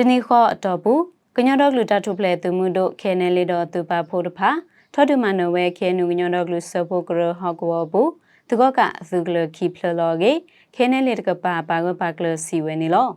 တနိခောအတော်ဘူးကညောတော့ကလူတထုပလေသူမှုတို့ခဲနေလေတော့သူပါဖို့တဖာထောတုမနဝဲခဲနုကညောတော့ကလူစဖို့ကရဟောကောဘူးသူကကသူကလခိဖလလောကေခဲနေလေတကပါပါကပါကလစီဝဲနေလော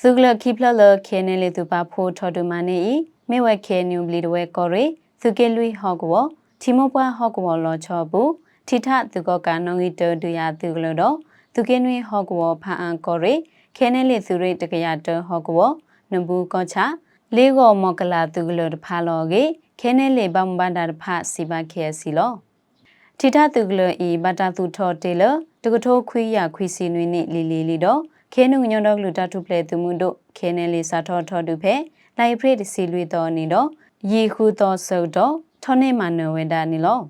သူကလခိဖလလခဲနေလေသူပါဖို့ထောတုမနေဤမေဝဲခဲနုဘလီတဝဲကောရေသူကေလွိဟောကောတီမောပွားဟောကောလောချောဘူးထိထသူကကနောင်ဤတောတူရသူကလတော့သူကေနွေဟောကောဖာအန်ကောရေ ခဲနေလေသူရိတကရတဟောကောနဘူးကောချလေးကောမောကလာသူကလတဖာလောကေခဲနေလေဘမ်ဘန္တာတဖာစီပါခဲစီလောထိထသူကလဤဘတာသူထောတေလတကထိုးခွေးရခွေးစီနွေနိလီလီလီတော့ခဲနုညောတော့လူတထုပလေသူမှုတို့ခဲနေလေစာထောထောတူဖဲလိုက်ဖရိတစီလွေတော်နေတော့ယေခုတော်ဆုတ်တော့ထောနေမနဝေဒာနီလော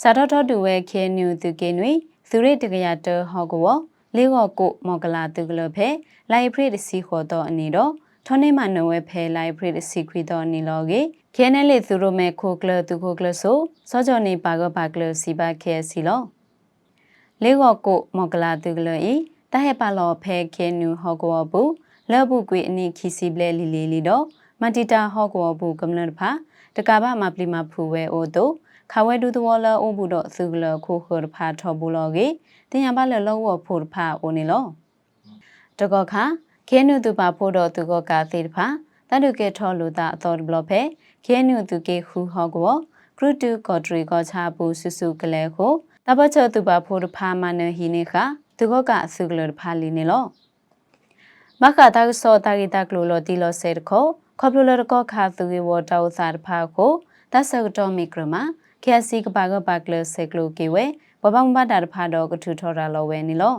စာထောထောတူဝဲခဲနုသူကေနွေသူရိတကရတဟောကော လေးကောကိုမောကလာသူကလဖဲလိုက်ဖရိတစီခေါ်တော့အနေတော့ထောနေမနဝဲဖဲလိုက်ဖရိတစီခွေတော်နီလောကေခဲနေလေသူတို့မဲ့ခိုကလသူခိုကလဆိုစောကြောနေပါကပါကလစီပါခဲစီလောလေးကောကိုမောကလာသူကလဤတဟဲပါလောဖဲခဲနူဟောကောဘူးလောဘူးကွေအနိခီစီဘလဲလီလီလီတော့မန်တီတာဟောကောဘူးကမ္လတ်ဖာတကဘာမပလီမဖူဝဲအိုတို့ ခဝဲဒူတဝလာအိုဘူးတော့သူကလခိုခောဖာထောဘူးလောကေတင်ရပါလလောဝဖို့ဖာအိုနေလောတကောခါခဲနုသူပါဖို့တော့သူကကသေးတဖာတတုကေထောလူတာအတော်ဘလဖဲခဲနုသူကေခူဟောကောကရုတူကော်ထရီကောချာဘူးဆူဆူကလဲကိုတပတ်ချသူပါဖို့ဖာမနဟီနေခသူကကအစုကလဖာလီနေလောမခတာဆောတာဂီတာကလိုလောတီလောဆေတခောခေါပလိုလကောခါသူဝေဝတောစာတဖာကိုတဆကတော့မီကရမ ခဲစီကပါကပါကလဆေကလိုကေဝဲဘဘမ္ဘာတာတဖာတော့ကထူထော်တာလောဝဲနေလော